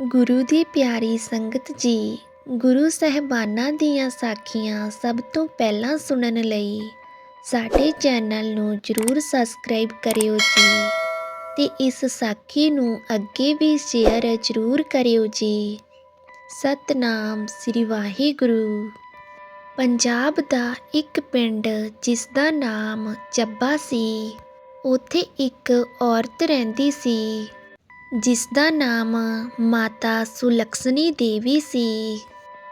ਗੁਰੂ ਦੀ ਪਿਆਰੀ ਸੰਗਤ ਜੀ, ਗੁਰੂ ਸਾਹਿਬਾਨਾਂ ਦੀਆਂ ਸਾਖੀਆਂ ਸਭ ਤੋਂ ਪਹਿਲਾਂ ਸੁਣਨ ਲਈ ਸਾਡੇ ਚੈਨਲ ਨੂੰ ਜਰੂਰ ਸਬਸਕ੍ਰਾਈਬ ਕਰਿਓ ਜੀ ਤੇ ਇਸ ਸਾਖੀ ਨੂੰ ਅੱਗੇ ਵੀ ਸ਼ੇਅਰ ਜਰੂਰ ਕਰਿਓ ਜੀ। ਸਤਨਾਮ ਸ੍ਰੀ ਵਾਹਿਗੁਰੂ। ਪੰਜਾਬ ਦਾ ਇੱਕ ਪਿੰਡ ਜਿਸ ਦਾ ਨਾਮ ਚੱਬਾ ਸੀ, ਉੱਥੇ ਇੱਕ ਔਰਤ ਰਹਿੰਦੀ ਸੀ। ਜਿਸ ਦਾ ਨਾਮ ਮਾਤਾ ਸੁਲਕਸ਼ਣੀ ਦੇਵੀ ਸੀ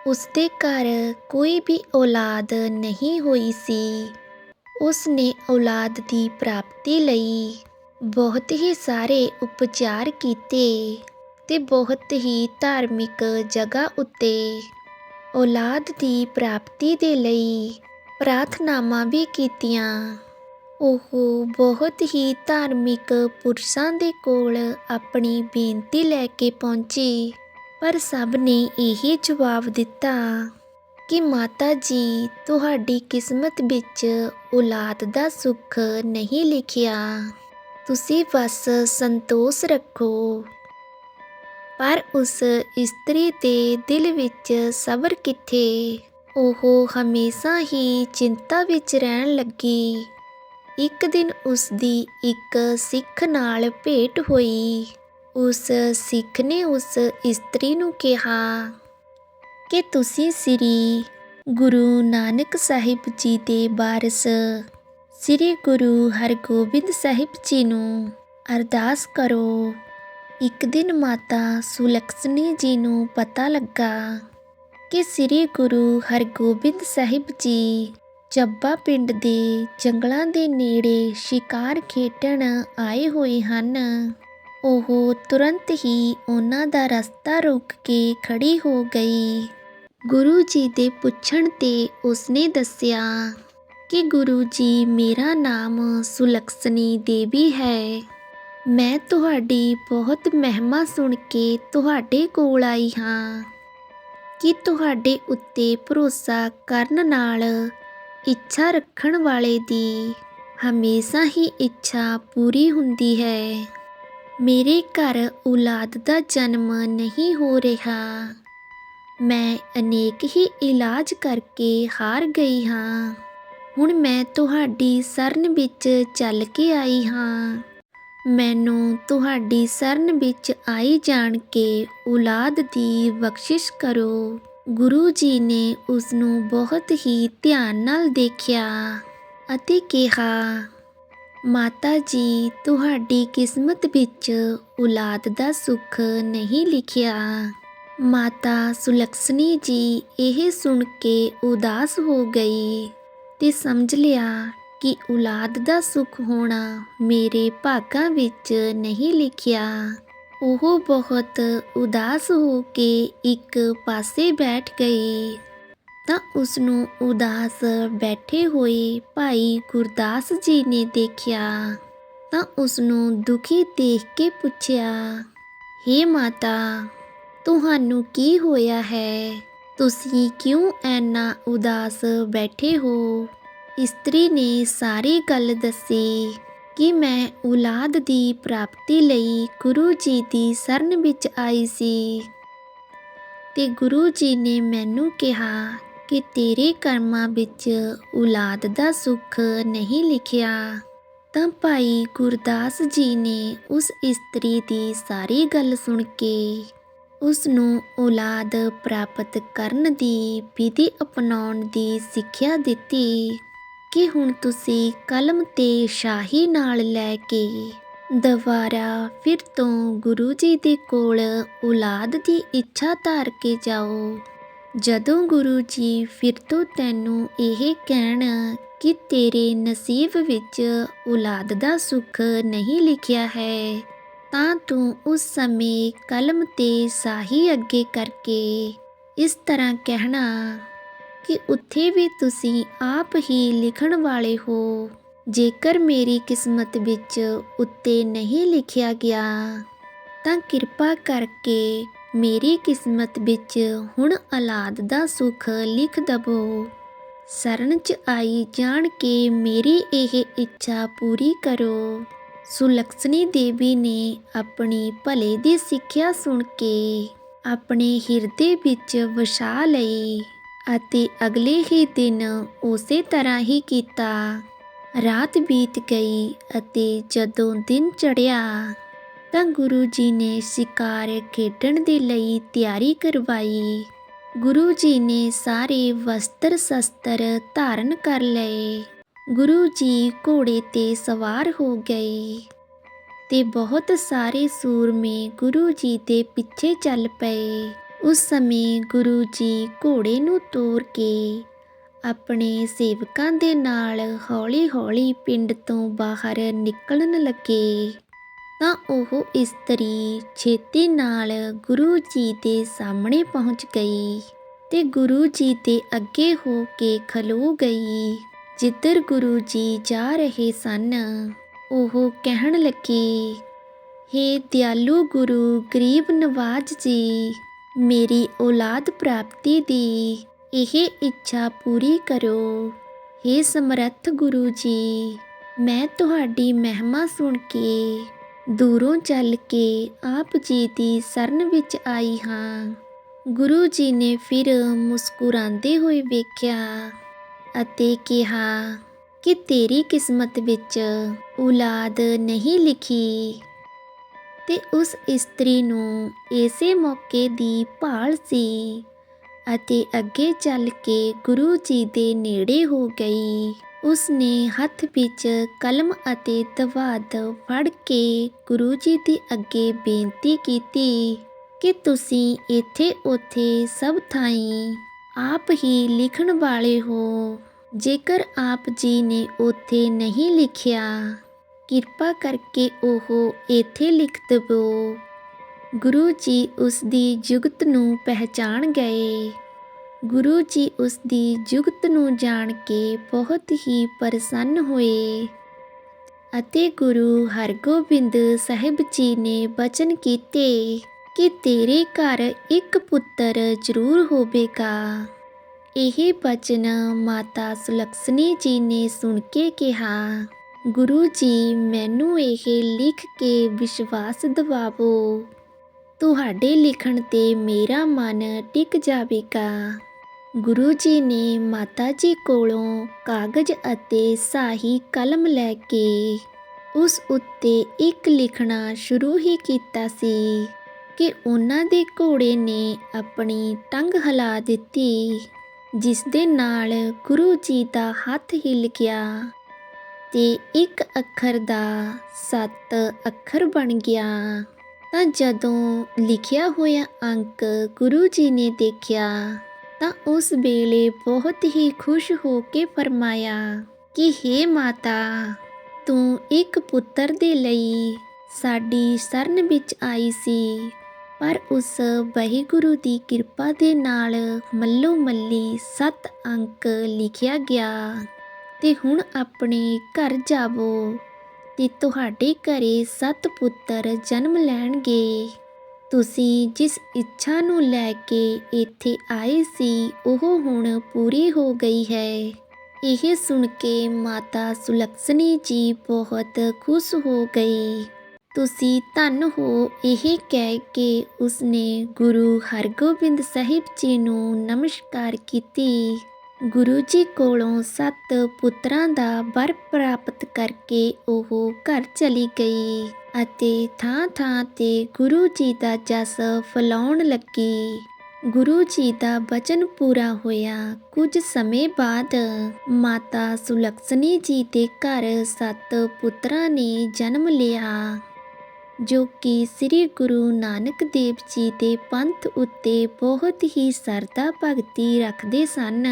ਉਸਦੇ ਘਰ ਕੋਈ ਵੀ ਔਲਾਦ ਨਹੀਂ ਹੋਈ ਸੀ ਉਸ ਨੇ ਔਲਾਦ ਦੀ ਪ੍ਰਾਪਤੀ ਲਈ ਬਹੁਤ ਹੀ ਸਾਰੇ ਉਪਚਾਰ ਕੀਤੇ ਤੇ ਬਹੁਤ ਹੀ ਧਾਰਮਿਕ ਜਗ੍ਹਾ ਉੱਤੇ ਔਲਾਦ ਦੀ ਪ੍ਰਾਪਤੀ ਦੇ ਲਈ ਪ੍ਰਾਰਥਨਾਵਾਂ ਵੀ ਕੀਤੀਆਂ ਉਹ ਬਹੁਤ ਹੀ ਧਾਰਮਿਕ ਪੁਰਸ਼ਾਂ ਦੇ ਕੋਲ ਆਪਣੀ ਬੇਨਤੀ ਲੈ ਕੇ ਪਹੁੰਚੀ। ਪਰ ਸਭ ਨੇ ਇਹੀ ਜਵਾਬ ਦਿੱਤਾ ਕਿ ਮਾਤਾ ਜੀ, ਤੁਹਾਡੀ ਕਿਸਮਤ ਵਿੱਚ ਔਲਾਦ ਦਾ ਸੁੱਖ ਨਹੀਂ ਲਿਖਿਆ। ਤੁਸੀਂ ਬਸ ਸੰਤੋਸ਼ ਰੱਖੋ। ਪਰ ਉਸ ਇਸਤਰੀ ਦੇ ਦਿਲ ਵਿੱਚ ਸਬਰ ਕਿੱਥੇ? ਉਹ ਹਮੇਸ਼ਾ ਹੀ ਚਿੰਤਾ ਵਿੱਚ ਰਹਿਣ ਲੱਗੀ। ਇੱਕ ਦਿਨ ਉਸ ਦੀ ਇੱਕ ਸਿੱਖ ਨਾਲ ਭੇਟ ਹੋਈ। ਉਸ ਸਿੱਖ ਨੇ ਉਸ ਇਸਤਰੀ ਨੂੰ ਕਿਹਾ, ਕਿ ਤੁਸੀਂ ਸ੍ਰੀ ਗੁਰੂ ਨਾਨਕ ਸਾਹਿਬ ਜੀ ਦੇ ਬਾਰਸ ਸ੍ਰੀ ਗੁਰੂ ਹਰਗੋਬਿੰਦ ਸਾਹਿਬ ਜੀ ਨੂੰ ਅਰਦਾਸ ਕਰੋ। ਇੱਕ ਦਿਨ ਮਾਤਾ ਸੁਲਕਸ਼ਣੀ ਜੀ ਨੂੰ ਪਤਾ ਲੱਗਾ ਕਿ ਸ੍ਰੀ ਗੁਰੂ ਹਰਗੋਬਿੰਦ ਸਾਹਿਬ ਜੀ ਚੱਬਾ ਪਿੰਡ ਦੇ ਜੰਗਲਾਂ ਦੇ ਨੇੜੇ ਸ਼ਿਕਾਰ ਖੇਡਣ ਆਏ ਹੋਏ ਹਨ। ਉਹ ਤੁਰੰਤ ਹੀ ਉਹਨਾਂ ਦਾ ਰਸਤਾ ਰੋਕ ਕੇ ਖੜੀ ਹੋ ਗਈ। ਗੁਰੂ ਜੀ ਦੇ ਪੁੱਛਣ ਤੇ ਉਸਨੇ ਦੱਸਿਆ ਕਿ ਗੁਰੂ ਜੀ, ਮੇਰਾ ਨਾਮ ਸੁਲਕਸਨੀ ਦੇਵੀ ਹੈ। ਮੈਂ ਤੁਹਾਡੀ ਬਹੁਤ ਮਹਿਮਾ ਸੁਣ ਕੇ ਤੁਹਾਡੇ ਕੋਲ ਆਈ ਹਾਂ। ਕਿ ਤੁਹਾਡੇ ਉੱਤੇ ਭਰੋਸਾ ਕਰਨ ਨਾਲ ਇੱਛਾ ਰੱਖਣ ਵਾਲੇ ਦੀ ਹਮੇਸ਼ਾ ਹੀ ਇੱਛਾ ਪੂਰੀ ਹੁੰਦੀ ਹੈ। ਮੇਰੇ ਘਰ ਔਲਾਦ ਦਾ ਜਨਮ ਨਹੀਂ ਹੋ ਰਿਹਾ। ਮੈਂ ਅਨੇਕ ਹੀ ਇਲਾਜ ਕਰਕੇ ਹਾਰ ਗਈ ਹਾਂ। ਹੁਣ ਮੈਂ ਤੁਹਾਡੀ ਸਰਨ ਵਿੱਚ ਚੱਲ ਕੇ ਆਈ ਹਾਂ। ਮੈਨੂੰ ਤੁਹਾਡੀ ਸਰਨ ਵਿੱਚ ਆਈ ਜਾਣ ਕੇ ਔਲਾਦ ਦੀ ਬਖਸ਼ਿਸ਼ ਕਰੋ। ਗੁਰੂ ਜੀ ਨੇ ਉਸ ਨੂੰ ਬਹੁਤ ਹੀ ਧਿਆਨ ਨਾਲ ਦੇਖਿਆ ਅਤੇ ਕਿਹਾ, ਮਾਤਾ ਜੀ, ਤੁਹਾਡੀ ਕਿਸਮਤ ਵਿੱਚ ਔਲਾਦ ਦਾ ਸੁੱਖ ਨਹੀਂ ਲਿਖਿਆ। ਮਾਤਾ ਸੁਲਕਸ਼ਣੀ ਜੀ ਇਹ ਸੁਣ ਕੇ ਉਦਾਸ ਹੋ ਗਈ ਤੇ ਸਮਝ ਲਿਆ ਕਿ ਔਲਾਦ ਦਾ ਸੁੱਖ ਹੋਣਾ ਮੇਰੇ ਭਾਗਾਂ ਵਿੱਚ ਨਹੀਂ ਲਿਖਿਆ। ਉਹ ਬਹੁਤ ਉਦਾਸ ਹੋ ਕੇ ਇੱਕ ਪਾਸੇ ਬੈਠ ਗਈ। ਤਾਂ ਉਸ ਨੂੰ ਉਦਾਸ ਬੈਠੇ ਹੋਏ ਭਾਈ ਗੁਰਦਾਸ ਜੀ ਨੇ ਦੇਖਿਆ। ਤਾਂ ਉਸ ਨੂੰ ਦੁਖੀ ਦੇਖ ਕੇ ਪੁੱਛਿਆ हे ਮਾਤਾ, ਤੁਹਾਨੂੰ ਕੀ ਹੋਇਆ ਹੈ? ਤੁਸੀਂ ਕਿਉਂ ਐਨਾ ਉਦਾਸ ਬੈਠੇ ਹੋ? ਇਸਤਰੀ ਨੇ ਸਾਰੀ ਗੱਲ ਦੱਸੀ। ਕਿ ਮੈਂ ਔਲਾਦ ਦੀ ਪ੍ਰਾਪਤੀ ਲਈ ਗੁਰੂ ਜੀ ਦੀ ਸ਼ਰਨ ਵਿੱਚ ਆਈ ਸੀ। ਤੇ ਗੁਰੂ ਜੀ ਨੇ ਮੈਨੂੰ ਕਿਹਾ ਕਿ ਤੇਰੇ ਕਰਮਾਂ ਵਿੱਚ ਔਲਾਦ ਦਾ ਸੁੱਖ ਨਹੀਂ ਲਿਖਿਆ। ਤਾਂ ਭਾਈ ਗੁਰਦਾਸ ਜੀ ਨੇ ਉਸ ਇਸਤਰੀ ਦੀ ਸਾਰੀ ਗੱਲ ਸੁਣ ਕੇ ਉਸ ਨੂੰ ਔਲਾਦ ਪ੍ਰਾਪਤ ਕਰਨ ਦੀ ਵਿਧੀ ਅਪਣਾਉਣ ਦੀ ਸਿੱਖਿਆ ਦਿੱਤੀ। ਕਿ ਹੁਣ ਤੁਸੀਂ ਕਲਮ ਤੇ ਸ਼ਾਹੀ ਨਾਲ ਲੈ ਕੇ ਦੁਬਾਰਾ ਫਿਰ ਤੋਂ ਗੁਰੂ ਜੀ ਦੇ ਕੋਲ ਔਲਾਦ ਦੀ ਇੱਛਾ ਧਾਰ ਕੇ ਜਾਓ। ਜਦੋਂ ਗੁਰੂ ਜੀ ਫਿਰ ਤੋਂ ਤੈਨੂੰ ਇਹ ਕਹਿਣ ਕਿ ਤੇਰੇ ਨਸੀਬ ਵਿੱਚ ਔਲਾਦ ਦਾ ਸੁੱਖ ਨਹੀਂ ਲਿਖਿਆ ਹੈ, ਤਾਂ ਤੂੰ ਉਸ ਸਮੇਂ ਕਲਮ ਤੇ ਸਾਹੀ ਅੱਗੇ ਕਰਕੇ ਇਸ ਤਰ੍ਹਾਂ ਕਹਿਣਾ ਕਿ ਉੱਥੇ ਵੀ ਤੁਸੀਂ ਆਪ ਹੀ ਲਿਖਣ ਵਾਲੇ ਹੋ। ਜੇਕਰ ਮੇਰੀ ਕਿਸਮਤ ਵਿੱਚ ਉੱਤੇ ਨਹੀਂ ਲਿਖਿਆ ਗਿਆ, ਤਾਂ ਕਿਰਪਾ ਕਰਕੇ ਮੇਰੀ ਕਿਸਮਤ ਵਿੱਚ ਹੁਣ ਔਲਾਦ ਦਾ ਸੁੱਖ ਲਿਖ ਦਵੋ। ਸਰਨ ਚ ਆਈ ਜਾਣ ਕੇ ਮੇਰੀ ਇਹ ਇੱਛਾ ਪੂਰੀ ਕਰੋ। ਸੁਲਕਸ਼ਣੀ ਦੇਵੀ ਨੇ ਆਪਣੀ ਭਲੇ ਦੀ ਸਿੱਖਿਆ ਸੁਣ ਕੇ ਆਪਣੇ ਹਿਰਦੇ ਵਿੱਚ ਵਸਾ ਲਈ। ਅਤੇ ਅਗਲੇ ਹੀ ਦਿਨ ਉਸੇ ਤਰ੍ਹਾਂ ਹੀ ਕੀਤਾ। ਰਾਤ ਬੀਤ ਗਈ ਅਤੇ ਜਦੋਂ ਦਿਨ ਚੜ੍ਹਿਆ, ਤਾਂ ਗੁਰੂ ਜੀ ਨੇ ਸ਼ਿਕਾਰ ਖੇਡਣ ਦੇ ਲਈ ਤਿਆਰੀ ਕਰਵਾਈ। ਗੁਰੂ ਜੀ ਨੇ ਸਾਰੇ ਵਸਤਰ ਸ਼ਸਤਰ ਧਾਰਨ ਕਰ ਲਏ। ਗੁਰੂ ਜੀ ਘੋੜੇ ਤੇ ਸਵਾਰ ਹੋ ਗਏ ਤੇ ਬਹੁਤ ਸਾਰੇ ਸੂਰਮੇ ਗੁਰੂ ਜੀ ਦੇ ਪਿੱਛੇ ਚੱਲ ਪਏ। ਉਸ ਸਮੇਂ ਗੁਰੂ ਜੀ ਘੋੜੇ ਨੂੰ ਤੋਰ ਕੇ ਆਪਣੇ ਸੇਵਕਾਂ ਦੇ ਨਾਲ ਹੌਲੀ-ਹੌਲੀ ਪਿੰਡ ਤੋਂ ਬਾਹਰ ਨਿਕਲਣ ਲੱਗੇ। ਤਾਂ ਉਹ ਇਸਤਰੀ ਛੇਤੀ ਨਾਲ ਗੁਰੂ ਜੀ ਦੇ ਸਾਹਮਣੇ ਪਹੁੰਚ ਗਈ ਤੇ ਗੁਰੂ ਜੀ ਦੇ ਅੱਗੇ ਹੋ ਕੇ ਖਲੋ ਗਈ। ਜਿੱਧਰ ਗੁਰੂ ਜੀ ਜਾ ਰਹੇ ਸਨ, ਉਹ ਕਹਿਣ ਲੱਗੀ, ਹੇ ਦਿਆਲੂ ਗੁਰੂ, ਗਰੀਬ ਨਵਾਜ ਜੀ ਮੇਰੀ ਔਲਾਦ ਪ੍ਰਾਪਤੀ ਦੀ ਇਹ ਇੱਛਾ ਪੂਰੀ ਕਰੋ ਹੇ ਸਮਰੱਥ ਗੁਰੂ ਜੀ, ਮੈਂ ਤੁਹਾਡੀ ਮਹਿਮਾ ਸੁਣ ਕੇ, ਦੂਰੋਂ ਚੱਲ ਕੇ ਆਪ ਜੀ ਦੀ ਸ਼ਰਨ ਵਿੱਚ ਆਈ ਹਾਂ। ਗੁਰੂ ਜੀ ਨੇ ਫਿਰ ਮੁਸਕਰਾਉਂਦੇ ਹੋਏ ਵੇਖਿਆ ਅਤੇ ਕਿਹਾ ਕਿ ਤੇਰੀ ਕਿਸਮਤ ਵਿੱਚ ਔਲਾਦ ਨਹੀਂ ਲਿਖੀ। ਤੇ ਉਸ ਇਸਤਰੀ ਨੂੰ ਇਸੇ ਮੌਕੇ ਦੀ ਭਾਲ ਸੀ ਅਤੇ ਅੱਗੇ ਚੱਲ ਕੇ ਗੁਰੂ ਜੀ ਦੇ ਨੇੜੇ ਹੋ ਗਈ। ਉਸ ਨੇ ਹੱਥ ਵਿੱਚ ਕਲਮ ਅਤੇ ਦਵਾਦ ਫੜ ਕੇ ਗੁਰੂ ਜੀ ਦੇ ਅੱਗੇ ਬੇਨਤੀ ਕੀਤੀ ਕਿ ਤੁਸੀਂ ਇੱਥੇ ਉੱਥੇ ਸਭ ਥਾਈਂ ਆਪ ਹੀ ਲਿਖਣ ਵਾਲੇ ਹੋ। ਜੇਕਰ ਆਪ ਜੀ ਨੇ ਉੱਥੇ ਨਹੀਂ ਲਿਖਿਆ ਕਿਰਪਾ ਕਰਕੇ ਉਹ ਇੱਥੇ ਲਿਖ ਦੇਵੋ। ਗੁਰੂ ਜੀ ਉਸ ਦੀ ਜੁਗਤ ਨੂੰ ਪਹਿਚਾਣ ਗਏ। ਗੁਰੂ ਜੀ ਉਸ ਦੀ ਜੁਗਤ ਨੂੰ ਜਾਣ ਕੇ ਬਹੁਤ ਹੀ ਪ੍ਰਸੰਨ ਹੋਏ। ਅਤੇ ਗੁਰੂ ਹਰਗੋਬਿੰਦ ਸਾਹਿਬ ਜੀ ਨੇ ਬਚਨ ਕੀਤੇ ਕਿ ਤੇਰੇ ਘਰ ਇੱਕ ਪੁੱਤਰ ਜ਼ਰੂਰ ਹੋਵੇਗਾ। ਇਹ ਬਚਨ ਮਾਤਾ ਸੁਲਕਸ਼ਣੀ ਜੀ ਨੇ ਸੁਣ ਕੇ ਕਿਹਾ। ਗੁਰੂ ਜੀ, ਮੈਨੂੰ ਇਹ ਲਿਖ ਕੇ ਵਿਸ਼ਵਾਸ ਦਿਵਾਵੋ। ਤੁਹਾਡੇ ਲਿਖਣ ਤੇ ਮੇਰਾ ਮਨ ਟਿਕ ਜਾਵੇਗਾ। ਗੁਰੂ ਜੀ ਨੇ ਮਾਤਾ ਜੀ ਕੋਲੋਂ ਕਾਗਜ਼ ਅਤੇ ਸਾਹੀ ਕਲਮ ਲੈ ਕੇ ਉਸ ਉੱਤੇ ਇੱਕ ਲਿਖਣਾ ਸ਼ੁਰੂ ਹੀ ਕੀਤਾ ਸੀ ਕਿ ਉਹਨਾਂ ਦੇ ਘੋੜੇ ਨੇ ਆਪਣੀ ਟੰਗ ਹਿਲਾ ਦਿੱਤੀ ਜਿਸ ਦੇ ਨਾਲ ਗੁਰੂ ਜੀ ਦਾ ਹੱਥ ਹਿੱਲ ਗਿਆ। ਤੇ ਇੱਕ ਅੱਖਰ ਦਾ ਸੱਤ ਅੱਖਰ ਬਣ ਗਿਆ। ਤਾਂ ਜਦੋਂ ਲਿਖਿਆ ਹੋਇਆ ਅੰਕ ਗੁਰੂ ਜੀ ਨੇ ਦੇਖਿਆ, ਤਾਂ ਉਸ ਵੇਲੇ ਬਹੁਤ ਹੀ ਖੁਸ਼ ਹੋ ਕੇ ਫਰਮਾਇਆ ਕਿ हे ਮਾਤਾ, ਤੂੰ ਇੱਕ ਪੁੱਤਰ ਦੇ ਲਈ ਸਾਡੀ ਸ਼ਰਨ ਵਿੱਚ ਆਈ ਸੀ, ਪਰ ਉਸ ਵਾਹਿਗੁਰੂ ਦੀ ਕਿਰਪਾ ਦੇ ਨਾਲ ਮੱਲੋ ਮੱਲੀ ਸੱਤ ਅੰਕ ਲਿਖਿਆ ਗਿਆ। ਤੇ ਹੁਣ ਆਪਣੇ ਘਰ ਜਾਵੋ ਤੇ ਤੁਹਾਡੇ ਘਰੇ ਸੱਤ ਪੁੱਤਰ ਜਨਮ ਲੈਣਗੇ। ਤੁਸੀਂ ਜਿਸ ਇੱਛਾ ਨੂੰ ਲੈ ਕੇ ਇੱਥੇ ਆਏ ਸੀ, ਉਹ ਹੁਣ ਪੂਰੀ ਹੋ ਗਈ ਹੈ। ਇਹ ਸੁਣ ਕੇ ਮਾਤਾ ਸੁਲਕਸ਼ਣੀ ਜੀ ਬਹੁਤ ਖੁਸ਼ ਹੋ ਗਈ। ਤੁਸੀਂ ਧੰਨ ਹੋ ਇਹ ਕਹਿ ਕੇ ਉਸਨੇ ਗੁਰੂ ਹਰਗੋਬਿੰਦ ਸਾਹਿਬ ਜੀ ਨੂੰ ਨਮਸਕਾਰ ਕੀਤੀ। ਗੁਰੂ ਜੀ ਕੋਲੋਂ ਸੱਤ ਪੁੱਤਰਾਂ ਦਾ ਵਰ ਪ੍ਰਾਪਤ ਕਰਕੇ ਉਹ ਘਰ ਚਲੀ ਗਈ ਅਤੇ ਥਾਂ-ਥਾਂ ਤੇ ਗੁਰੂ ਜੀ ਦਾ ਜਸ ਫਲਾਉਣ ਲੱਗੀ। ਗੁਰੂ ਜੀ ਦਾ ਬਚਨ ਪੂਰਾ ਹੋਇਆ। ਕੁਝ ਸਮੇਂ ਬਾਅਦ ਮਾਤਾ ਸੁਲਕਸ਼ਣੀ ਜੀ ਦੇ ਘਰ ਸੱਤ ਪੁੱਤਰਾਂ ਨੇ ਜਨਮ ਲਿਆ, ਜੋ ਕਿ ਸ੍ਰੀ ਗੁਰੂ ਨਾਨਕ ਦੇਵ ਜੀ ਦੇ ਪੰਥ ਉੱਤੇ ਬਹੁਤ ਹੀ ਸਰਦਾ ਭਗਤੀ ਰੱਖਦੇ ਸਨ।